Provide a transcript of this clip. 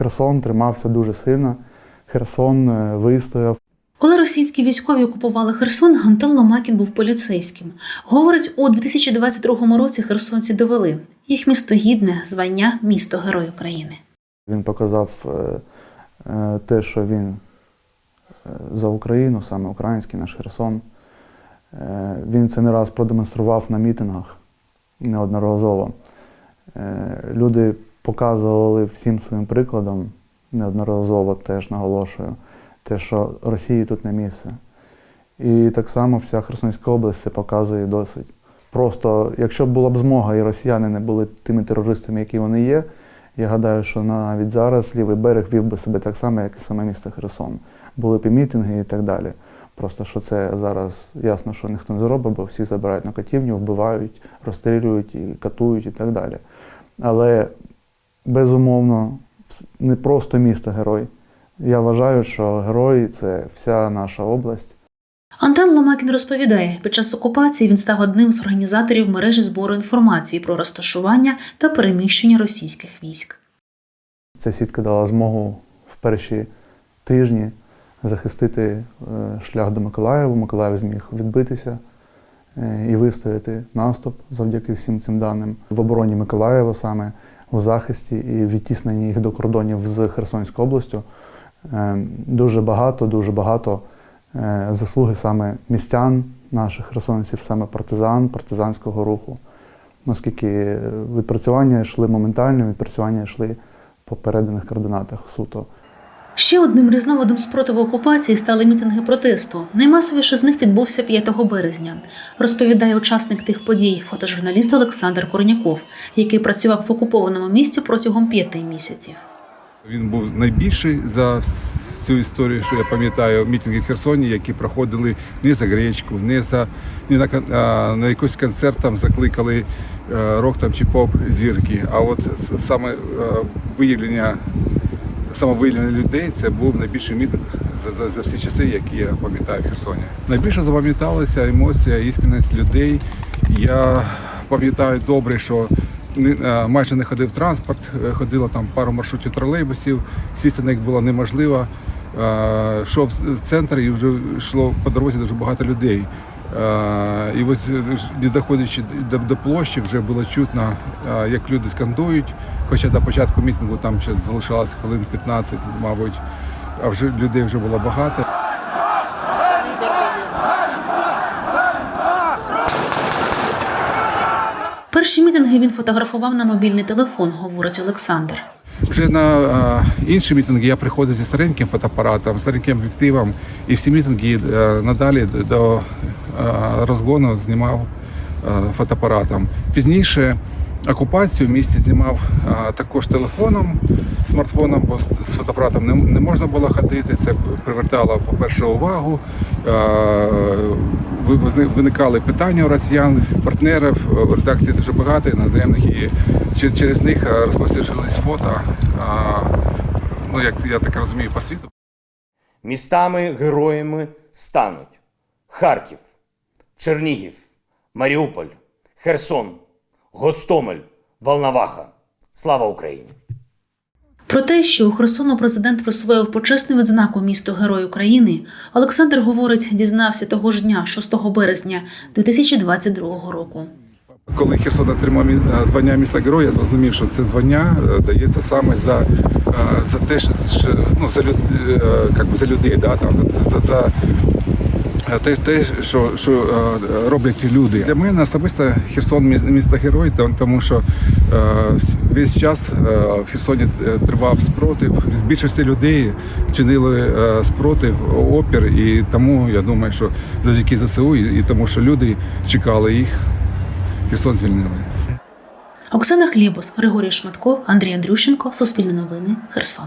Херсон тримався дуже сильно. Херсон е, вистояв. Коли російські військові окупували Херсон, Антон Ломакін був поліцейським. Говорить, у 2022 році херсонці довели їх місто гідне звання місто Герой України. Він показав е, е, те, що він за Україну, саме український наш Херсон. Він це не раз продемонстрував на мітингах неодноразово. Люди показували всім своїм прикладом, неодноразово теж наголошую, те, що Росії тут не місце. І так само вся Херсонська область це показує досить. Просто, якщо б була б змога і росіяни не були тими терористами, які вони є, я гадаю, що навіть зараз лівий берег вів би себе так само, як і саме місто Херсон. Були б і мітинги і так далі. Просто що це зараз ясно, що ніхто не зробить, бо всі забирають на катівню, вбивають, розстрілюють і катують і так далі. Але безумовно, не просто місто герой. Я вважаю, що герой це вся наша область. Антон Ломакін розповідає, під час окупації він став одним з організаторів мережі збору інформації про розташування та переміщення російських військ. Ця сітка дала змогу в перші тижні захистити е, шлях до Миколаєва. Миколаїв зміг відбитися е, і вистояти наступ завдяки всім цим даним в обороні Миколаєва саме у захисті і відтісненні їх до кордонів з Херсонською областю. Е, Дуже багато, дуже багато е, заслуги саме містян, наших херсонців, саме партизан, партизанського руху. Оскільки відпрацювання йшли моментально, відпрацювання йшли по переданих координатах суто. Ще одним різновидом спротиву окупації стали мітинги протесту. Наймасовіше з них відбувся 5 березня. Розповідає учасник тих подій, фотожурналіст Олександр Корняков, який працював в окупованому місті протягом п'яти місяців. Він був найбільший за всю історію, що я пам'ятаю, мітинги в Херсоні, які проходили не за гречку, не за не на, а, на якийсь концерт там закликали е, рок там чи поп зірки. А от саме е, виявлення самовиявлення людей це був найбільший мітинг за, за, за всі часи, які я пам'ятаю в Херсоні. Найбільше запам'яталася емоція, іскренність людей. Я пам'ятаю добре, що е, майже не ходив транспорт, е, ходило там пару маршрутів тролейбусів, сісти на них було неможливо. Е, Йшов в центр і вже йшло по дорозі дуже багато людей. Е, І ось не доходячи до, до площі, вже було чутно, е, як люди скандують. Хоча до початку мітингу там ще залишалось хвилин 15, мабуть, а вже людей вже було багато. Перші мітинги він фотографував на мобільний телефон, говорить Олександр. Вже на інші мітинги я приходив зі стареньким фотоапаратом, стареньким об'єктивом, і всі мітинги е, надалі до розгону знімав е, фотоапаратом. Пізніше окупацію в місті знімав е, також телефоном, смартфоном, бо з- фотоапаратом не, не можна було ходити. Це привертало, по-перше, увагу. Ви- Виникали питання у росіян, партнерів редакції дуже багато іноземних, і через них розповсюджились фото. Ну, як я так розумію, по світу. Містами героями стануть Харків, Чернігів, Маріуполь, Херсон, Гостомель, Волноваха. Слава Україні! Про те, що у Херсону президент присвоїв почесну відзнаку місту Герой України, Олександр говорить, дізнався того ж дня, 6 березня 2022 року. Коли Херсон отримав е, звання міста героя, я зрозумів, що це звання е, дається саме за, е, за те, що ну, за, люд, як би за людей, да, там, за, за те, те що, що е, роблять люди. Для мене особисто Херсон міс- місто герой, тому що е, весь час е, в Херсоні е, тривав спротив. Більшості людей чинили е, спротив, опір, і тому я думаю, що завдяки ЗСУ і тому, що люди чекали їх. Херсон звільнили. Оксана Хлібус, Григорій Шматко, Андрій Андрющенко, Суспільне новини, Херсон.